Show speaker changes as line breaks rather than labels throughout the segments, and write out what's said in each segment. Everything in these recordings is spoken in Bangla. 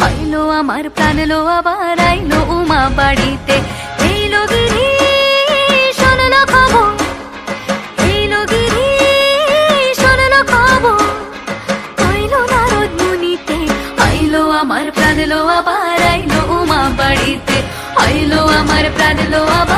হইল আমার আবার আইলো উমা বাড়িতে। শোনল খবর। শোনল খবর। নারদ মুনিতে হইল আমার প্রাণ আবার আইলো উমা বাড়িতে। হইল আমার প্রাণ লো আবার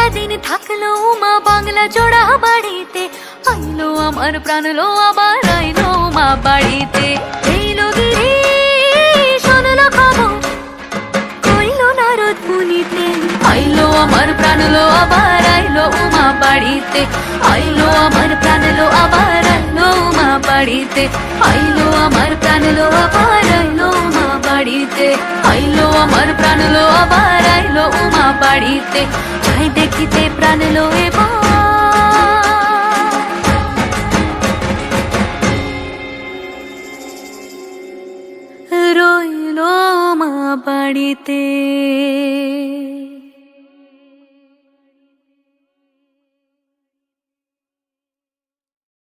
কটা দিন থাকল মা বাংলা জোড়া বাড়িতে। আইলো আমার প্রাণ লো আবার আইলো মা বাড়িতে। এইলো গিরি শোনলো খবর, কইলো নারদ মুনিতে। আইলো আমার প্রাণ লো আবার আইলো বাড়িতে। আইলো আমার প্রাণ লো আবার আইলো বাড়িতে। আইলো আমার প্রাণ লো আবার আইলো বাড়িতে। আইলো আমার প্রাণ লো বাড়িতে ভাই দেখিতে প্রাণ লয়ে রইল মা বাড়িতে।